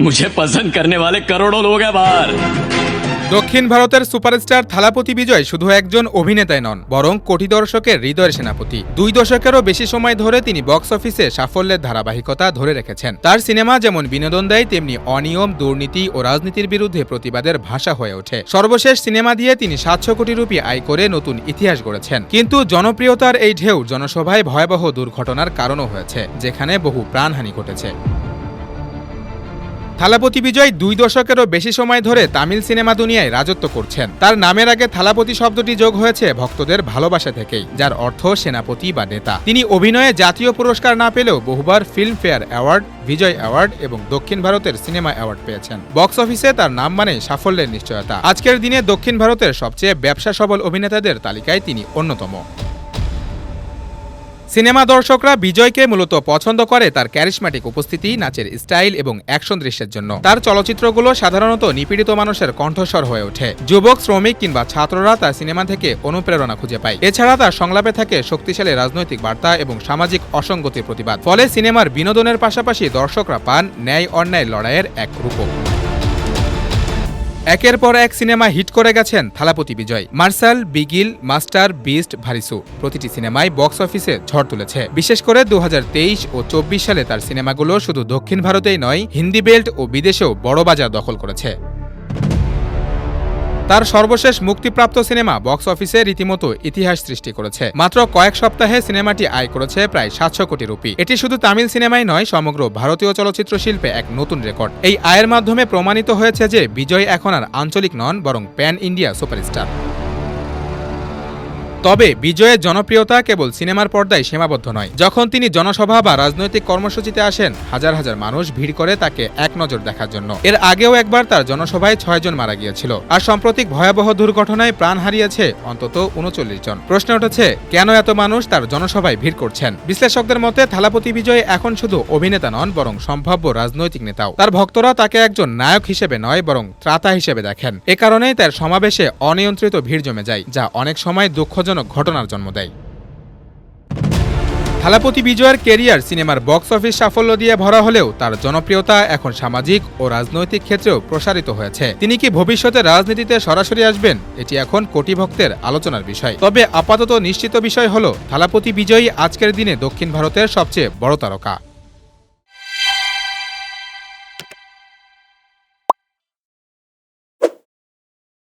मुझे पसंद करने वाले करोड़ों लोग हैं बाहर দক্ষিণ ভারতের সুপারস্টার থালাপতি বিজয় শুধু একজন অভিনেতাই নন বরং কোটি দর্শকের হৃদয়ের সেনাপতি দুই দশকেরও বেশি সময় ধরে তিনি বক্স অফিসে সাফল্যের ধারাবাহিকতা ধরে রেখেছেন তার সিনেমা যেমন বিনোদন দেয় তেমনি অনিয়ম দুর্নীতি ও রাজনীতির বিরুদ্ধে প্রতিবাদের ভাষা হয়ে ওঠে সর্বশেষ সিনেমা দিয়ে তিনি সাতশো কোটি রুপি আয় করে নতুন ইতিহাস গড়েছেন কিন্তু জনপ্রিয়তার এই ঢেউ জনসভায় ভয়াবহ দুর্ঘটনার কারণও হয়েছে যেখানে বহু প্রাণহানি ঘটেছে থালাপতি বিজয় দুই দশকেরও বেশি সময় ধরে তামিল সিনেমা দুনিয়ায় রাজত্ব করছেন। তার নামের আগে থালাপতি শব্দটি যোগ হয়েছে ভক্তদের ভালোবাসা থেকেই, যার অর্থ সেনাপতি বা নেতা। তিনি অভিনয়ে জাতীয় পুরস্কার না পেলেও বহুবার ফিল্মফেয়ার অ্যাওয়ার্ড, বিজয় অ্যাওয়ার্ড এবং দক্ষিণ ভারতের সিনেমা অ্যাওয়ার্ড পেয়েছেন। বক্স অফিসে তার নাম মানে সাফল্যের নিশ্চয়তা। আজকের দিনে দক্ষিণ ভারতের সবচেয়ে ব্যবসা সবল অভিনেতাদের তালিকায় তিনি অন্যতম। সিনেমা দর্শকরা বিজয়কে মূলত পছন্দ করে তার ক্যারিশম্যাটিক উপস্থিতি, নাচের স্টাইল এবং অ্যাকশন দৃশ্যের জন্য। তার চলচ্চিত্রগুলো সাধারণত নিপীড়িত মানুষের কণ্ঠস্বর হয়ে ওঠে। যুবক, শ্রমিক কিংবা ছাত্ররা তার সিনেমা থেকে অনুপ্রেরণা খুঁজে পায়। এছাড়া তার সংলাপে থাকে শক্তিশালী রাজনৈতিক বার্তা এবং সামাজিক অসঙ্গতির প্রতিবাদ। ফলে সিনেমার বিনোদনের পাশাপাশি দর্শকরা পান ন্যায় অন্যায় লড়াইয়ের এক রূপক। একের পর এক সিনেমা হিট করে গেছেন থালাপতি বিজয়। মার্শাল, বিগিল, মাস্টার, বিস্ট, ভারিসু প্রতিটি সিনেমায় বক্স অফিসে ঝড় তুলেছে। বিশেষ করে দু হাজার তেইশ ও চব্বিশ সালে তার সিনেমাগুলো শুধু দক্ষিণ ভারতেই নয়, হিন্দি বেল্ট ও বিদেশেও বড় বাজার দখল করেছে। তার সর্বশেষ মুক্তিপ্রাপ্ত সিনেমা বক্স অফিসে রীতিমতো ইতিহাস সৃষ্টি করেছে। মাত্র কয়েক সপ্তাহে সিনেমাটি আয় করেছে প্রায় সাতশো কোটি রুপি। এটি শুধু তামিল সিনেমাই নয়, সমগ্র ভারতীয় চলচ্চিত্র শিল্পে এক নতুন রেকর্ড। এই আয়ের মাধ্যমে প্রমাণিত হয়েছে যে বিজয় এখন আর আঞ্চলিক নন, বরং প্যান ইন্ডিয়া সুপারস্টার। তবে বিজয়ের জনপ্রিয়তা কেবল সিনেমার পর্দায় সীমাবদ্ধ নয়। যখন তিনি জনসভা বা রাজনৈতিক কর্মসূচিতে আসেন, হাজার হাজার মানুষ ভিড় করে তাকে এক নজর দেখার জন্য। এর আগেও একবার তার জনসভায় ছয়জন মারা গিয়েছিল। আর সাম্প্রতিক ভয়াবহ দুর্ঘটনায় প্রাণ হারিয়েছে অন্তত উনচল্লিশ জন। প্রশ্ন উঠেছে, কেন এত মানুষ তার জনসভায় ভিড় করছেন? বিশ্লেষকদের মতে, থালাপতি বিজয় এখন শুধু অভিনেতা নন, বরং সম্ভাব্য রাজনৈতিক নেতাও। তার ভক্তরা তাকে একজন নায়ক হিসেবে নয়, বরং ত্রাতা হিসেবে দেখেন। এ কারণেই তার সমাবেশে অনিয়ন্ত্রিত ভিড় জমে যায়, যা অনেক সময় দুঃখজনক ঘটনার জন্ম দেয়। থালাপতি বিজয়ের কেরিয়ার সিনেমার বক্স অফিস সাফল্য দিয়ে ভরা হলেও তার জনপ্রিয়তা এখন সামাজিক ও রাজনৈতিক ক্ষেত্রেও প্রসারিত হয়েছে। তিনি কি ভবিষ্যতে রাজনীতিতে সরাসরি আসবেন, এটি এখন কোটি ভক্তের আলোচনার বিষয়। তবে আপাতত নিশ্চিত বিষয় হল, থালাপতি বিজয়ী আজকের দিনে দক্ষিণ ভারতের সবচেয়ে বড় তারকা।